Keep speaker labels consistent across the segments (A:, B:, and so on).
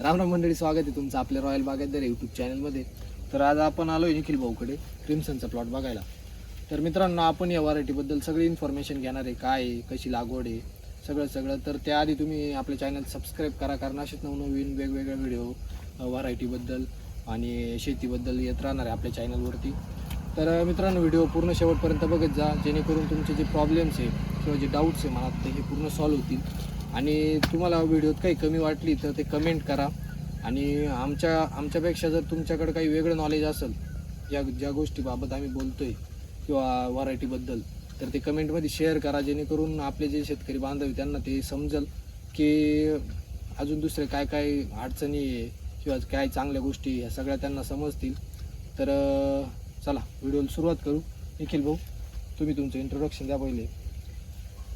A: रामराम मंडळी स्वागत आहे तुमचं आपल्या रॉयल बागायतदार यूट्यूब चॅनलमध्ये तर आज आपण आलो आहे निखिल भाऊकडे क्रिम्सनचा प्लॉट बघायला. तर मित्रांनो आपण या व्हरायटीबद्दल सगळी इन्फॉर्मेशन घेणार आहे काय आहे कशी लागवड आहे सगळं सगळं. तर त्याआधी तुम्ही आपल्या चॅनल सबस्क्राईब करा कारण असेच नवनवीन वेगवेगळे व्हिडिओ व्हरायटीबद्दल आणि शेतीबद्दल येत राहणार आहे आपल्या चॅनलवरती तर मित्रांनो व्हिडिओ पूर्ण शेवटपर्यंत बघत जा जेणेकरून तुमचे जे प्रॉब्लेम्स आहे किंवा जे डाऊट्स आहे मनात ते हे पूर्ण सॉल्व्ह होतील. आणि तुम्हाला व्हिडिओत काही कमी वाटली तर ते कमेंट करा. आणि आमच्या आमच्यापेक्षा जर तुमच्याकडे काही वेगळं नॉलेज असेल या ज्या गोष्टीबाबत आम्ही बोलतोय किंवा व्हरायटीबद्दल तर ते कमेंटमध्ये शेअर करा जेणेकरून आपले जे शेतकरी बांधव त्यांना ते समजेल की अजून दुसरे काय काय अडचणी आहे किंवा काय चांगल्या गोष्टी ह्या सगळ्या त्यांना समजतील. तर चला व्हिडिओला सुरुवात करू. निखिल भाऊ तुम्ही तुमचं इंट्रोडक्शन द्या पहिले.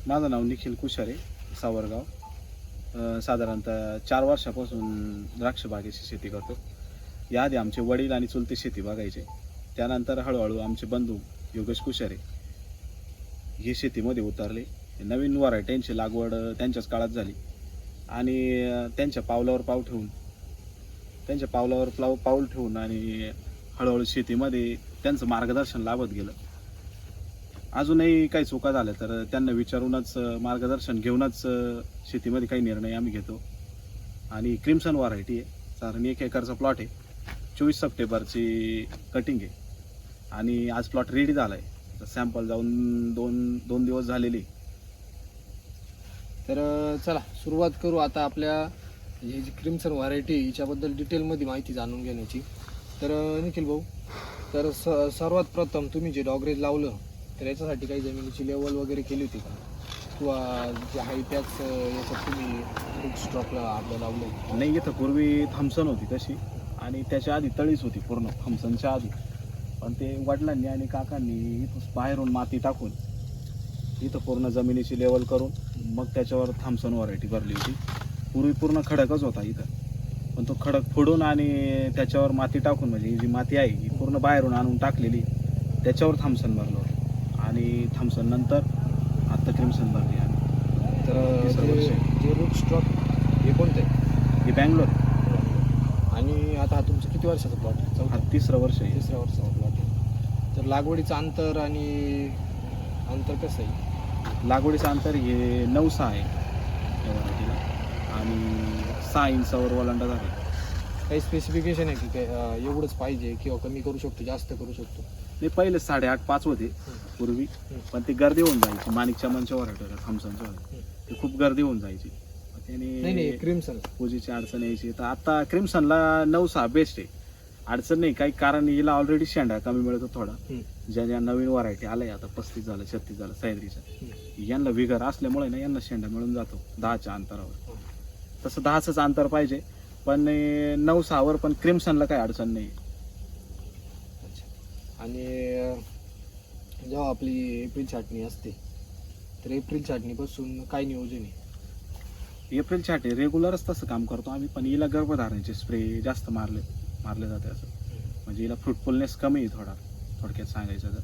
B: माझं नाव निखिल कुशारे. सावरगाव. साधारणतः चार वर्षापासून द्राक्षबागेची शेती करतो. याआधी आमचे वडील आणि चुलते शेती बघायचे त्यानंतर हळूहळू आमचे बंधू योगेश कुशारे हे शेतीमध्ये उतरले. नवीन व्हरायट्यांची लागवड त्यांच्याच काळात झाली. आणि त्यांच्या पावलावर पाव ठेवून त्यांच्या पावलावर पाव पाऊल ठेवून आणि हळूहळू शेतीमध्ये त्यांचं मार्गदर्शन लाभत गेलं. अजूनही काही चुका झाल्या तर त्यांना विचारूनच मार्गदर्शन घेऊनच शेतीमध्ये काही निर्णय आम्ही घेतो. आणि क्रिम्सन व्हरायटी आहे. कारण एक एकरचा प्लॉट आहे. चोवीस सप्टेंबरची कटिंग आहे. आणि आज प्लॉट रेडी झाला आहे सॅम्पल जाऊन दोन दोन दिवस झालेली आहे.
A: तर चला सुरुवात करू आता आपल्या म्हणजे ही जी क्रिम्सन व्हरायटी हिच्याबद्दल डिटेलमध्ये माहिती जाणून घेण्याची. तर निखिल भाऊ तर स सर्वात प्रथम तुम्ही जे डॉगरेज लावलं तर याच्यासाठी काही जमिनीची लेवल वगैरे केली होती का? किंवा जे हायपॅक्स याच्यात तुम्ही स्टॉकला आपलं लावलं
B: नाही इथं पूर्वी थम्सन होती तशी. आणि त्याच्या आधी तळीच होती पूर्ण थम्सनच्या आधी. पण ते वडिलांनी आणि काकांनी इथं बाहेरून माती टाकून इथं पूर्ण जमिनीची लेवल करून मग त्याच्यावर थॉम्सन व्हरायटी भरली होती. पूर्वी पूर्ण खडकच होता इथं. पण तो खडक फोडून आणि त्याच्यावर माती टाकून म्हणजे ही जी माती आहे ही पूर्ण बाहेरून आणून टाकलेली त्याच्यावर थांबसन भरलं आणि थॉम्सन नंतर आत्ता क्रिम्सन भरली आम्ही
A: तर
B: तिसरं
A: जे-
B: वर्ष आहे.
A: जे रूट स्टॉक हे कोणतं? आहे
B: ही बँगलोर.
A: आणि आता हा तुमचं किती वर्षाचा प्लॉट
B: हा
A: चौथा.
B: तिसरं वर्ष आहे.
A: तिसऱ्या वर्षाचा प्लॉट आहे. तर लागवडीचं अंतर आणि अंतर कसं आहे?
B: लागवडीचं अंतर हे नऊ सहा आहे. या व्हरायटीला आणि सहा इंचावर वलांडा झाला.
A: काही स्पेसिफिकेशन आहे की काय अं, एवढंच पाहिजे किंवा कमी करू शकतो जास्त करू शकतो?
B: ते पहिले साडेआठ पाच होते पूर्वी. पण ते गर्दी होऊन जायची. माणिकच्या मंच्या व्हरायटीला थॉम्सनच्या ते खूप गर्दी होऊन जायची.
A: नाही नाही
B: त्याने
A: क्रिम्सन.
B: पूजेची अडचण यायची. तर आता क्रिम्सनला नऊ सहा बेस्ट आहे. अडचण नाही काही कारण हिला ऑलरेडी शेंडा कमी मिळतो थोडा. ज्या ज्या नवीन व्हरायटी आल्या आता पस्तीस झालं छत्तीस झालं सह्याद्रीच्या. यांना विगर असल्यामुळे ना यांना शेंडा मिळून जातो दहाच्या अंतरावर. तसं दहाच अंतर पाहिजे. पण नऊ सहावर पण क्रिम्सनला काही अडचण नाही
A: आणि जेव्हा आपली एप्रिल छाटणी असते तर एप्रिल छाटणीपासून काय नियोजन आहे?
B: एप्रिल छाटे रेग्युलरच तसं काम करतो आम्ही पण हिला गर्भधारणेचे स्प्रे जास्त मारले मारले जाते असं. म्हणजे हिला फ्रुटफुलनेस कमी आहे थोडा थोडक्यात सांगायचं तर.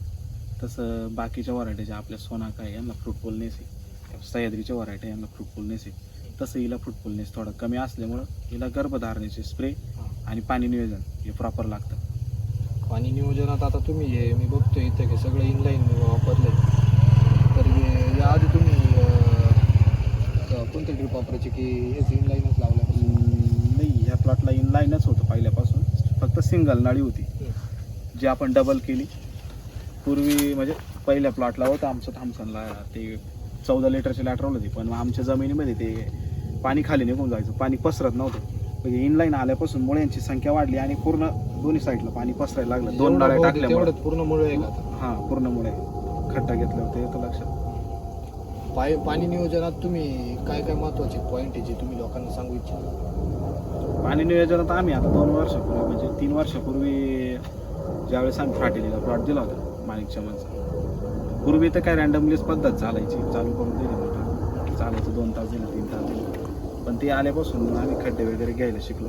B: तसं बाकीच्या व्हरायटीच्या आपल्या सोना काय यांना फ्रुटफुलनेस आहे. सह्याद्रीच्या व्हरायटी यांना फ्रुटफुलनेस आहे. तसं हिला फ्रुटफुलनेस थोडा कमी असल्यामुळं हिला गर्भधारणेचे स्प्रे आणि पाणी नियोजन हे प्रॉपर लागतं.
A: पाणी नियोजनात आता तुम्ही हे मी बघतोय इथं की सगळं इनलाईन वापरलं तर याआधी तुम्ही कोणते ड्रिप वापरायचे की हेच इनलाईनच लावलं
B: अं, नाही ह्या प्लॉटला इनलाईनच होतं पहिल्यापासून. फक्त सिंगल नळी होती जी आपण डबल केली. पूर्वी म्हणजे पहिल्या प्लॉटला होतं आमचं थॉम्सनला ते चौदा लिटरची लॅटरल होती पण आमच्या जमिनीमध्ये ते पाणी खाली निघून जायचं पाणी पसरत नव्हतं. म्हणजे इनलाईन आल्यापासून मुळ्यांची संख्या वाढली आणि पूर्ण दोन्ही साईडला पाणी पसरायला लागलं. दोन
A: जेवढं होते
B: टाकल्यामुळे.
A: तेवढंच पूर्ण मुळे आहे का आता.
B: हां पूर्ण मुळे खड्डा घेतलं होतं येतं लक्षात.
A: पाय पाणी नियोजनात तुम्ही काय काय महत्त्वाचे पॉईंट आहे जे तुम्ही लोकांना सांगू इच्छिता?
B: पाणी नियोजनात आम्ही आता दोन वर्षापूर्वी म्हणजे तीन वर्षापूर्वी ज्यावेळेस आम्ही फाटेलीला प्लॉट दिला होता माणिकच्या माणसा पूर्वी तर काय रँडमलीच पद्धत चालायची चालू करून दिली मोटर चालायचं दोन तास दिलं तीन तास दिलं पण ते आल्यापासून आम्ही खड्डे वगैरे घ्यायला शिकलो.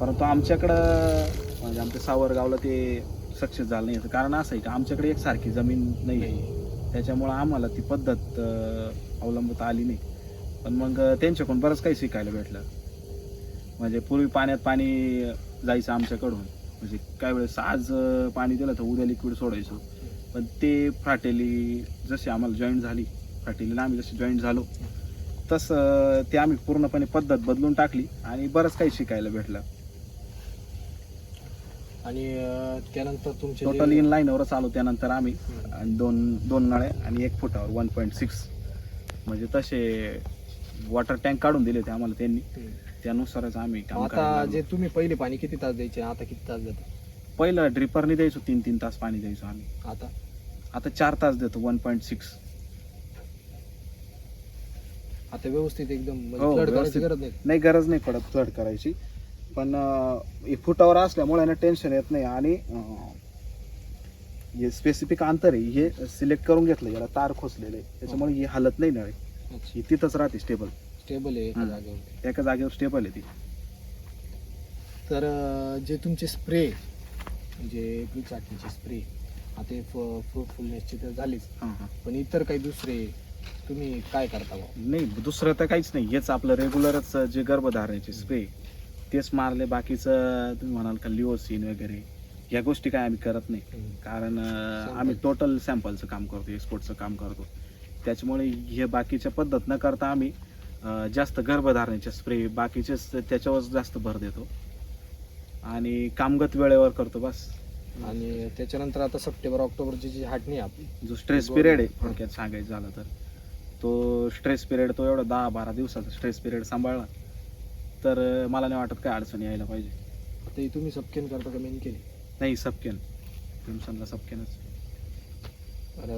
B: परंतु आमच्याकडं म्हणजे आमच्या सावरगावला ते सक्सेस झालं नाही. कारण असं आहे की आमच्याकडे एकसारखी जमीन नाही आहे. त्याच्यामुळं आम्हाला ती पद्धत अवलंबता आली नाही. पण मग त्यांच्याकडून बरंच काही शिकायला भेटलं. म्हणजे पूर्वी पाण्यात पाणी जायचं आमच्याकडून. म्हणजे काही वेळेस आज पाणी दिलं तर उद्या लिक्विड सोडायचो. पण ते फ्राटेली जशी आम्हाला जॉईन झाली फ्राटेलीला आम्ही जशी जॉईन झालो. तसं ते आम्ही पूर्णपणे पद्धत बदलून टाकली आणि बरंच काही शिकायला भेटलं.
A: आणि अं, त्यानंतर तुमचे जे-
B: टोटल इन लाईनवरच आलो त्यानंतर आम्ही. आणि दोन दोन नळे आणि एक फुटावर वन पॉईंट सिक्स म्हणजे तसे वॉटर टँक काढून दिले होते आम्हाला त्यांनी.
A: हम्म.
B: त्यानुसारच आम्ही काम करायला
A: आता
B: लागलो.
A: जे तुम्ही पहिले पाणी किती तास द्यायचे? आता किती तास देता?
B: पहिलं ड्रिपरने द्यायचो तीन तीन तास पाणी द्यायचो आम्ही.
A: आता?
B: आता चार तास देतो वन पॉईंट सिक्स
A: आता व्यवस्थित एकदम
B: हो,
A: म्हणजे flood करायची
B: व्यवस्थित.
A: गरज नाही.
B: नाही गरज नाही पडत फ्लड करायची. पण अं, हे फुटावर असल्यामुळे ना टेन्शन येत नाही. आणि अं, हे स्पेसिफिक अंतर आहे हे सिलेक्ट करून घेतलं याला तार खोचलेले त्याच्यामुळे ही हालत नाही नळे. ही तिथंच राहते स्टेबल
A: स्टेबल आहे एका
B: हम्म.
A: जागेवर.
B: एका जागेवर स्टेबल आहे ती.
A: तर अं, जे तुमचे स्प्रे म्हणजे छाटणीचे स्प्रे आता फ्रुटफुलनेसचे तर झालेच.
B: हां हां.
A: पण इतर काही दुसरे तुम्ही काय करता बुवा?
B: नाही दुसरं तर काहीच नाही हेच आपलं रेग्युलरच जे गर्भधारणेचे स्प्रे तेच मारले बाकीचं तुम्ही म्हणाल का लिओसिन वगैरे या गोष्टी काय आम्ही करत नाही. कारण अं. आम्ही टोटल सॅम्पलचं काम करतो एक्सपोर्टचं काम करतो त्याच्यामुळे हे बाकीच्या पद्धत न करता आम्ही अं, जास्त गर्भधारणेचे स्प्रे बाकीचेच त्याच्यावर जास्त भर देतो आणि कामगत वेळेवर करतो बस
A: आणि त्याच्यानंतर आता सप्टेंबर ऑक्टोबरची जी हाटणी आहे आपली
B: जो स्ट्रेस. पिरियड आहे. थोडक्यात सांगायचं झालं तर तो स्ट्रेस पिरियड तो एवढा दहा बारा दिवसाचा स्ट्रेस पिरियड सांभाळला. तर मला नाही वाटत काय अडचण यायला पाहिजे.
A: आता ही तुम्ही सबकेन करता का मेन केली?
B: नाही क्रिम्सनला सपकेनच
A: तर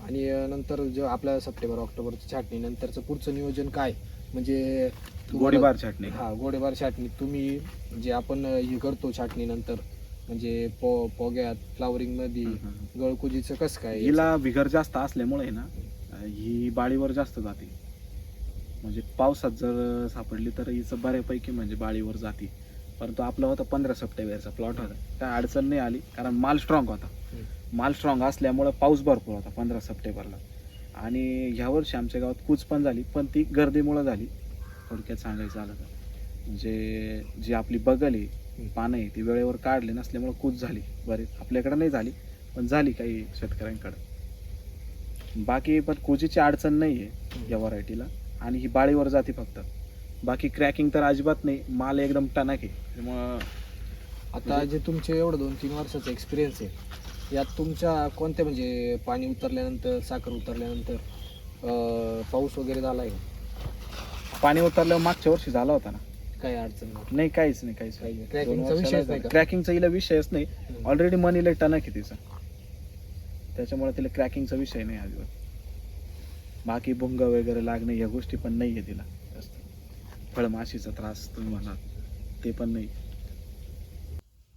A: आणि नंतर जे आपल्या सप्टेंबर ऑक्टोबरची छाटणी नंतरचं पुढचं नियोजन काय? म्हणजे
B: गोडीबार छाटणी.
A: हा गोडेबार छाटणी. तुम्ही जे आपण हे करतो छाटणी नंतर म्हणजे पो पोग्यात फ्लावरिंगमध्ये
B: हम्म, हम्म.
A: गळकुजीचं कसं काय?
B: हिला विघर जास्त असल्यामुळे ना ही बाळीवर जास्त जाते. म्हणजे पावसात जर सापडली तर हिचं बऱ्यापैकी म्हणजे बाळीवर जाते. परंतु आपला होता पंधरा सप्टेंबरचा प्लॉट होता. काय अडचण नाही आली कारण माल स्ट्रॉंग होता. माल स्ट्रॉंग असल्यामुळं पाऊस भरपूर होता पंधरा सप्टेंबरला. आणि ह्या वर्षी आमच्या गावात कूच पण झाली पण ती गर्दीमुळं झाली. थोडक्यात सांगायचं झालं तर. म्हणजे जी आपली बगल आहे पानं आहे ती वेळेवर काढले नसल्यामुळं कूच झाली. बरेच आपल्याकडे नाही झाली पण झाली काही शेतकऱ्यांकडे. बाकी पण कुजीची अडचण नाही आहे या व्हरायटीला. आणि ही बाळीवर जाते फक्त. बाकी क्रॅकिंग तर अजिबात नाही. माल एकदम टणक आहे. त्यामुळं
A: आता जे तुमचे एवढं दोन तीन वर्षाचा एक्सपिरियन्स आहे यात तुमच्या कोणत्या म्हणजे पाणी उतरल्यानंतर साखर उतरल्यानंतर अं, पाऊस वगैरे झाला आहे
B: पाणी उतरल्यावर मागच्या वर्षी झाला होता ना.
A: काही अडचण नाही.
B: नाही काहीच नाही काहीच
A: काही नाही. Crackingचा विषयच नाही का?
B: क्रॅकिंगचा हिला विषयच नाही.
A: हम्म.
B: ऑलरेडी मनीला टणक आहे तिचा. त्याच्यामुळे तिला क्रॅकिंगचा विषय नाही अजिबात. बाकी भुंग वगैरे लागणे या गोष्टी पण नाही आहे तिला. जास्त. फळमाशीचा त्रास तुम्ही म्हणाल ते पण नाही.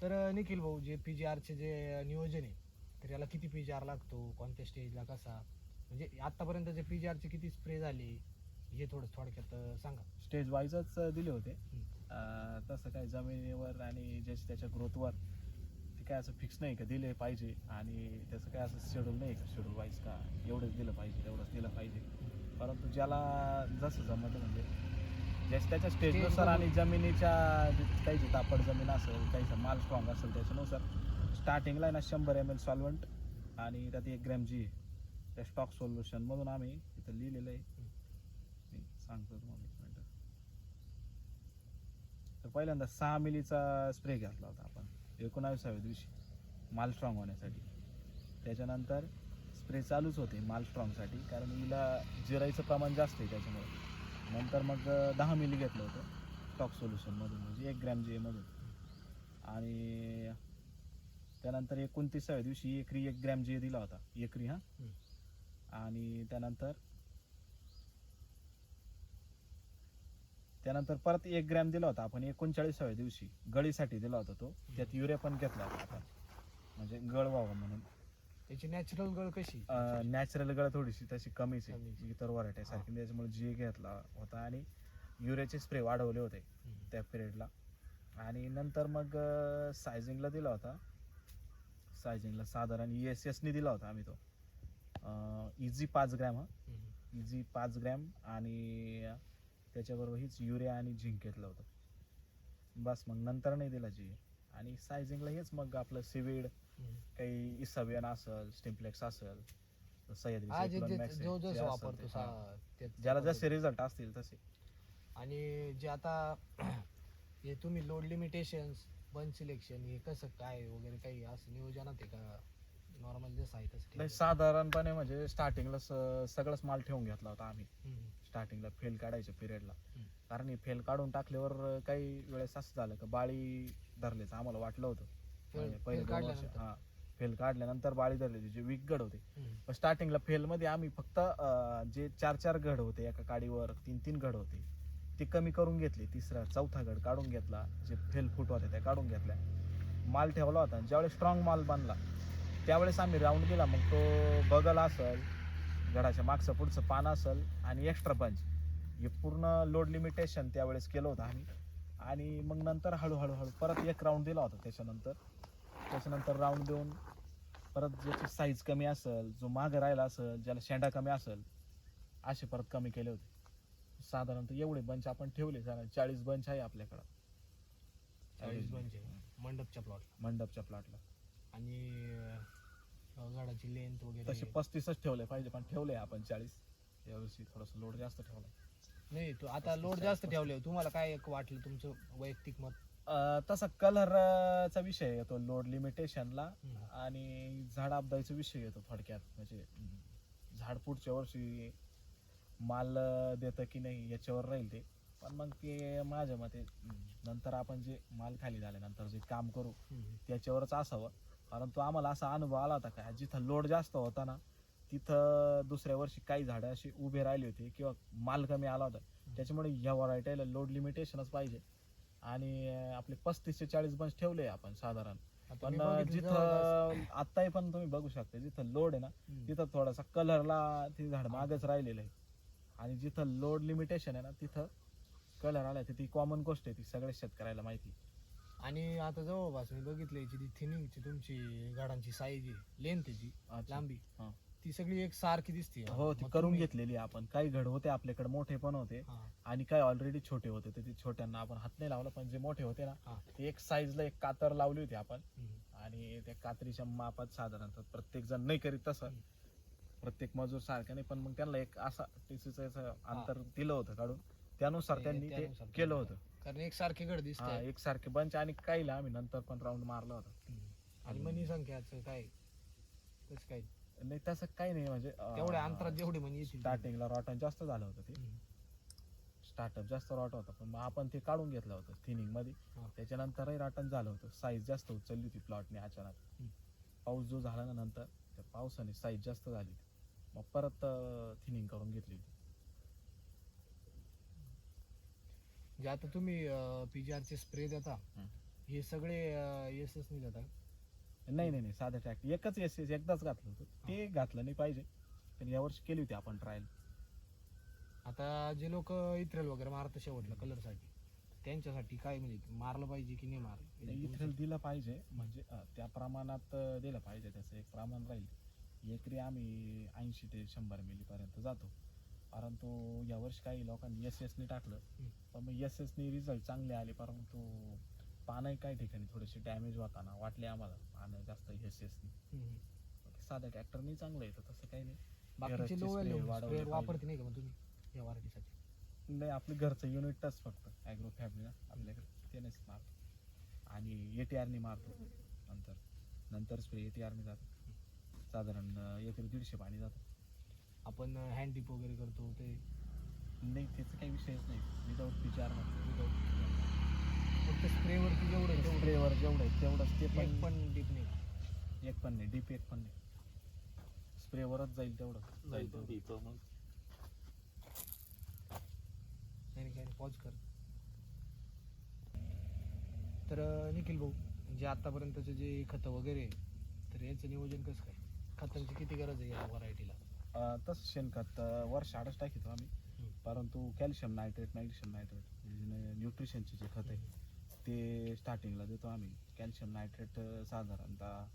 A: तर निखिल भाऊ जे पी जी आरचे जे नियोजन आहे तर याला किती पी जी आर लागतो कोणत्या स्टेजला कसा? म्हणजे आतापर्यंत जे पी जी आरचे किती स्प्रे झाले हे थोडं थोडक्यात सांगा.
B: स्टेज वाईजच दिले होते. तसं काय जमिनीवर आणि ज्याच्या त्याच्या ग्रोथवर ते काय असं फिक्स नाही का दिले पाहिजे आणि त्याचं काय असं शेड्यूल नाही का? शेड्यूल वाईज का? एवढंच दिलं पाहिजे एवढंच दिलं पाहिजे. परंतु ज्याला जसं जमतं म्हणजे ज्याच्या त्याच्या स्टेजनुसार आणि जमिनीच्या जे- काही जी तापड जमीन असेल काहीचा माल स्ट्रॉंग असेल त्याच्यानुसार स्टार्टिंगला आहे ना शंभर एम एल सॉल्वंट आणि त्यात एक ग्रॅम जी त्या स्टॉक सोल्युशनमधून आम्ही इथं लिहिलेलं आहे. मी सांगतो तुम्हाला एक मिनिट. तर पहिल्यांदा सहा मिलीचा स्प्रे घेतला होता आपण. एकोणावीसाव्या दिवशी माल स्ट्रॉंग होण्यासाठी. त्याच्यानंतर स्प्रे चालूच होते माल स्ट्रॉंगसाठी कारण हिला जिरायचं प्रमाण जास्त आहे त्याच्यामुळे. नंतर मग दहा मिली घेतलं होतं. स्टॉक सोल्युशनमधून म्हणजे एक ग्रॅम जी एमधून आणि त्यानंतर एकोणतीसाव्या दिवशी एकरी एक ग्रॅम जी दिला होता. एकरी हां. आणि त्यानंतर त्यानंतर परत एक ग्रॅम दिला होता आपण एकोणचाळीसाव्या दिवशी. गळीसाठी दिला होता तो. त्यात युरिया पण घेतला होता आपण. म्हणजे गळ व्हावं म्हणून.
A: त्याची नॅचरल गळ कशी?
B: नॅचरल गळ थोडीशी तशी कमीच. आहे. इतर व्हरायटी सारखी त्याच्यामुळे जी घेतला होता आणि युरियाचे स्प्रे वाढवले होते. त्या पिरियडला. आणि नंतर मग सायझिंगला दिला होता. सायझिंगला साधारण ई एस एसनी दिला होता आम्ही तो. इझी पाच ग्रॅम हा. इझी पाच ग्रॅम आणि त्याच्याबरोबर हीच युरिया आणि झिंक घेतलं होतं बस मग नंतर नाही दिला जी आणि सायझिंगला हेच मग आपलं सिविड. काही इसावियन असेल स्टिम्प्लेक्स असेल सह्याद्री
A: वापरतो
B: ते.
A: ते-
B: ज्याला जसे रिझल्ट असतील तसे
A: आणि जे आता हे तुम्ही लोड लिमिटेशन्स बन सिलेक्शन हे कसं काय वगैरे काही असं नियोजनात आहे का नॉर्मल जसं आहे तसं?
B: साधारणपणे म्हणजे स्टार्टिंगला सगळंच माल ठेवून घेतला होता आम्ही. स्टार्टिंगला फेल काढायच्या पिरियडला. कारण हे फेल काढून टाकल्यावर काही वेळेस असं झालं का बाळी धरलेचं आम्हाला वाटलं होतं.
A: फेल- फेल
B: पहिले दोन वर्ष
A: काढल्यानंतर?
B: हा फेल काढल्यानंतर बाळी धरलेली जे वीक गड होते. पण स्टार्टिंगला फेलमध्ये आम्ही फक्त जे चार चार गड होते एका काडीवर तीन तीन गड होते ते कमी करून घेतले. तिसरा चौथा गड काढून घेतला. जे फेल फूट होते त्या काढून घेतल्या. माल ठेवला होता. ज्यावेळेस स्ट्रॉंग माल बांधला त्यावेळेस आम्ही राऊंड दिला मग तो बगल असल गडाच्या मागचं पुढचं पान असल आणि एक्स्ट्रा पंच हे पूर्ण लोड लिमिटेशन त्यावेळेस केलं होतं आम्ही. आणि मग नंतर हळूहळू हळू परत एक राऊंड दिला होता त्याच्यानंतर. त्याच्यानंतर राऊंड देऊन परत ज्याची साईज कमी असेल जो मागं राहिला असेल ज्याला शेंडा कमी असेल असे परत कमी केले होते. साधारणतः एवढे बंच आपण ठेवले साधारण चाळीस बंच आहे आपल्याकडं.
A: चाळीस म्हणजे मंडपच्या प्लॉट
B: मंडपच्या प्लॉटला
A: आणि अं, गाडाची लेंथ वगैरे.
B: तसे पस्तीसच ठेवले पाहिजे पण ठेवले आपण चाळीस. यावर्षी थोडंसं लोड जास्त ठेवला.
A: नाही तो आता लोड जास्त ठेवले. तुम्हाला काय एक वाटलं तुमचं वैयक्तिक मत?
B: अं, तसा कलरचा विषय येतो लोड लिमिटेशनला
A: हम्म.
B: आणि झाड आपदायचा विषय येतो थोडक्यात. म्हणजे झाड पुढच्या वर्षी माल अं, देतं की नाही याच्यावर राहील ते. पण मग ते माझ्या मते अं, नंतर आपण जे माल खाली झाल्यानंतर जे काम करू. त्याच्यावरच असावं. परंतु आम्हाला असा अनुभव आला होता का जिथं लोड जास्त होता ना तिथं दुसऱ्या वर्षी काही झाडं अशी उभे राहिली होती किंवा माल कमी आला होता. त्याच्यामुळे या व्हरायटीला लोड लिमिटेशनच पाहिजे. आणि आपले पस्तीस ते चाळीस बंच ठेवले आपण साधारण. पण जिथं आत्ताही पण तुम्ही बघू शकता जिथं लोड आहे ना. तिथं थोडासा कलरला ते झाड मागच राहिलेलं आहे. आणि जिथं लोड लिमिटेशन आहे ना तिथं कलर आलाय ती कॉमन गोष्ट आहे ती सगळ्या शेतकऱ्याला माहिती
A: आणि आता जवळपास मी बघितलं याची ती थिनिंगची तुमची गाडांची साईज लेंथ त्याची
B: अच्छा.
A: लांबी
B: हा.
A: ती सगळी एक सारखी दिसते
B: हो ती करून घेतलेली आहे आपण काही घड होते आपल्याकडे मोठे पण होते आणि काही ऑलरेडी छोटे होते तर ते छोट्यांना आपण हात नाही लावला पण जे मोठे होते ना. ते एक साईजला एक कातर लावली होती आपण. आणि त्या कात्रीच्या मापात साधारणतः प्रत्येक जण नाही करीत तसं
A: हम्म.
B: प्रत्येक मजूर सारखं नाही पण मग त्यांना एक असा टीसीचं अंतर दिलं होतं काढून त्यानुसार
A: ते-
B: त्यांनी ते
A: त्यानुसार
B: केलं
A: केलं.
B: होतं
A: कारण एक सारखे गड
B: हा
A: दिसते
B: एक सारखे बंच आणि काहीला आम्ही नंतर पण राऊंड मारला होता.
A: आणि मनी संख्याचं काय? तसं काय
B: नाही तसं काही नाही म्हणजे अं,
A: तेवढ्या अंतरात जेवढे मनी येतील.
B: स्टार्टिंगला रॉटन जास्त झालं होतं ते.
A: हम्म.
B: स्टार्टअप जास्त रॉट होता पण मग आपण ते काढून घेतलं होतं थिनिंगमध्ये.
A: हा.
B: त्याच्यानंतरही राटन झालं होतं. साईज जास्त उचलली होती प्लॉटने अचानक.
A: हम्म.
B: पाऊस जो झाला ना नंतर त्या पावसाने साईज जास्त झाली. मग परत थिनिंग करून घेतली होती.
A: जे आता तुम्ही पीजीआरचे स्प्रे देता. हे. सगळे एस एस नाही देता?
B: नाही नाही नाही साधं ट्रॅक्ट एकच एस एस एकदाच घातलं होतं. ते घातलं नाही पाहिजे. पण यावर्षी केली होती आपण ट्रायल
A: आता जे लोक इथरेल वगैरे मारतात शेवटला कलरसाठी त्यांच्यासाठी काय म्हणजे मारलं पाहिजे की नाही मारलं?
B: इथेल दिलं पाहिजे. म्हणजे त्या प्रमाणात दिलं पाहिजे. त्याचं एक प्रमाण राहील. एकरी आम्ही ऐंशी ते शंभर मिलीपर्यंत जातो. परंतु यावर्षी काही लोकांनी एस एसनी टाकलं. पण मग एस एसनी रिझल्ट चांगले आले परंतु पानं काही ठिकाणी थोडेसे डॅमेज होताना वाटले आम्हाला. पानं जास्त एस एसनी. साध्या ट्रॅक्टरनी चांगलं येतं तसं काही नाही.
A: बाकीचे लो. वापरते नाही का मग तुम्ही? या वारटीसाठी
B: नाही आपलं घरचं युनिटच फक्त. ॲग्रो फॅमिली आपल्याकडे. ते नाहीच मारतो. आणि ए टी आरनी मारतो. नंतर. नंतर स्प्रे ए टी आरनी जातो. साधारण एकरी दीडशे पाणी जातं.
A: आपण हँड डिप वगैरे करतो ते.
B: नाही त्याचा काही विषयच नाही. विदाऊट पी चार
A: फक्त स्प्रेवरती जेवढं तेवढं.
B: स्प्रेवर जेवढं आहे तेवढंच ते
A: एक
B: पण
A: पण डिप नाही.
B: एक पण नाही. डीप एक पण नाही. स्प्रेवरच जाईल तेवढं. जाईल तेवढं.
A: नाही नाही, काही नाही पॉज कर. तर अं, निखिल भाऊ म्हणजे आतापर्यंतचे जे खतं वगैरे आहे, तर याचं नियोजन कसं काय? खतांची किती गरज आहे या व्हरायटीला
B: अं, तसं शेणखत अं, वर्ष आडच टाकीतो आम्ही. परंतु कॅल्शियम नायट्रेट मॅग्नेशियम नायट्रेट न्यूट्रिशनचे जे खत आहे ते स्टार्टिंगला देतो आम्ही. कॅल्शियम नायट्रेट साधारणतः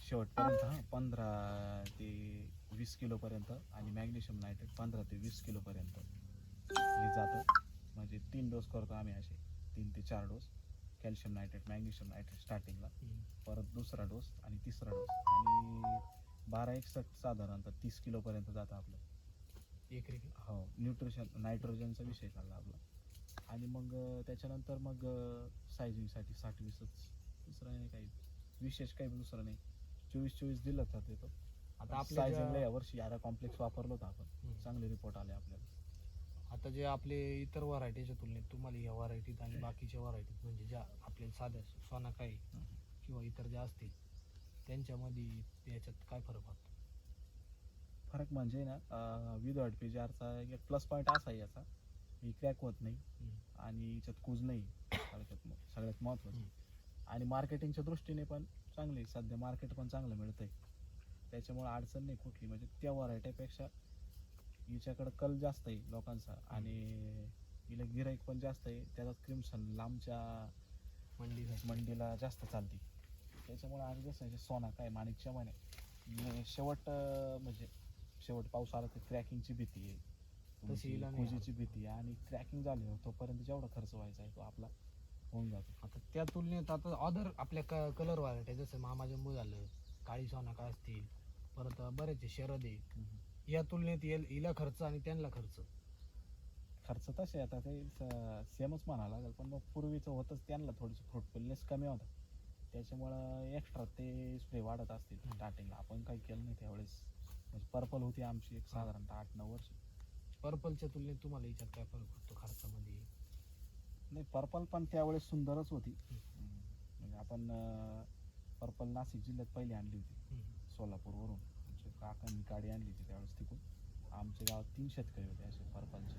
B: शेवटपर्यंत हां पंधरा ते वीस किलोपर्यंत आणि मॅग्नेशियम नायट्रेट पंधरा ते वीस किलोपर्यंत. हे जातं. म्हणजे तीन डोस करतो आम्ही असे. तीन ते चार dose. Calcium nitrate magnesium nitrate स्टार्टिंगला. परत दुसरा डोस आणि तिसरा डोस. आणि बारा एकसष्ट साधारणतः तीस किलोपर्यंत जातं आपलं.
A: एक रेकी
B: हो न्यूट्रिशन नायट्रोजनचा विषय चालला आपला. आणि मग अं, त्याच्यानंतर मग सायझिंगसाठी साठ वीसच दुसरं नाही काही. विशेष काही दुसरं नाही. चोवीस चोवीस दिलं तर देतो.
A: आता आपल्या
B: सायझिंगला
A: ज्या-
B: यावर्षी यारा कॉम्प्लेक्स वापरलं होतं आपण.
A: हम्म.
B: चांगले रिपोर्ट आले आपल्याला.
A: आता जे आपले इतर व्हरायटीच्या तुलनेत तुम्हाला या व्हरायटीत आणि बाकीच्या व्हरायटीत म्हणजे ज्या आपल्या साध्या सोनाकाई किंवा इतर ज्या असतील त्यांच्यामध्ये याच्यात काय फरक वाटतो
B: फरक म्हणजे ना विदाउट पेजारचा एक प्लस पॉईंट असा आहे याचा. ही क्रॅक होत नाही आणि याच्यात कुज नाही. सगळ्यात सगळ्यात महत्त्वाचं आणि मार्केटिंगच्या दृष्टीने पण चांगली आहे. सध्या मार्केट पण चांगलं मिळतंय. त्याच्यामुळे अडचण नाही कुठली. म्हणजे त्या व्हरायटीपेक्षा हिच्याकडं कल जास्त आहे लोकांचा. आणि हिला गिराईक पण जास्त आहे. त्याच्यात क्रिम्सन लांबच्या
A: मंडी
B: मंडीला जास्त चालते. त्याच्यामुळे आज कसं आहे, सोना काय माणिकच्या म्हणे शेवट अं, म्हणजे शेवट पाऊस आला तर क्रॅकिंगची भीती आहे.
A: तशी हिला नाही
B: कुजीची भीती आहे आणि क्रॅकिंग झाली तोपर्यंत जेवढा खर्च व्हायचा आहे तो आपला होऊन जातो.
A: आता त्या तुलनेत आता अदर आपल्या क कलर व्हरायटी जसं महामाजंबू झालं काळी सोनाका असतील परत बरेचसे शरद आहे. या तुलनेत येल- हिला खर्च आणि त्यांना खर्च.
B: खर्च तसे आता ते सेमच म्हणावं लागेल पण मग पूर्वीचं होतंच त्यांना थोडंसं फ्रुटफुलनेस कमी होता त्याच्यामुळं एक्स्ट्रा ते स्प्रे वाढत असतील. स्टार्टिंगला आपण काही केलं नाही त्यावेळेस. म्हणजे पर्पल होती आमची एक साधारणतः आठ नऊ वर्ष.
A: पर्पलच्या तुलनेत तुम्हाला याच्यात काय फरक पडतो खर्चामध्ये?
B: नाही पर्पल पण त्यावेळेस सुंदरच होती. म्हणजे आपण पर्पल नाशिक जिल्ह्यात पहिली आणली होती. सोलापूरवरून. आमच्या काकांनी गाडी आणली होती त्यावेळेस तिकडून आमच्या गावात तीन शेतकरी होते असे पर्पलचे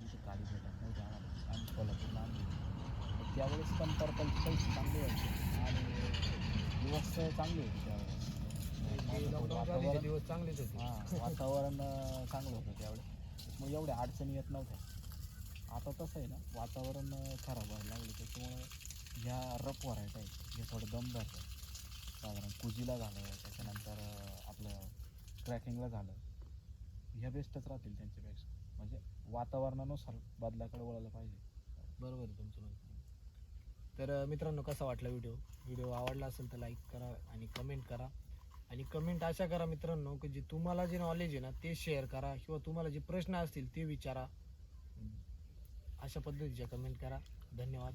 B: तिथे गाडी भेटत नव्हती आम्हाला. आम्ही सोलापूरला आणली होती. त्यावेळेस पण पर्पलचे पैसे चांगले व्हायचे आणि दिवस चांगले होते त्यावेळेस. वातावरण
A: दिवस चांगलेच होते.
B: हां वातावरण चांगलं होतं त्यावेळेस. मग एवढ्या अडचणी येत नव्हत्या. आता तसं आहे ना वातावरण खराब व्हायला लागलं. त्याच्यामुळं ह्या रफ व्हरायटी आहेत हे थोडं दम धरतं साधारण कुजीला झालं त्याच्यानंतर आपलं क्रॅकिंगला झालं ह्या बेस्टच राहतील त्यांच्यापेक्षा. म्हणजे वातावरणानुसार बदलाकडे वळायला पाहिजे.
A: बरोबर आहे तुमचं म्हणणं. तर मित्रांनो कसा वाटला व्हिडिओ? व्हिडिओ आवडला असेल तर लाईक करा आणि कमेंट करा. आणि कमेंट अशा करा मित्रांनो की जे तुम्हाला जे नॉलेज आहे ना ते शेअर करा किंवा तुम्हाला जे प्रश्न असतील ते विचारा. अशा पद्धतीच्या कमेंट करा. धन्यवाद.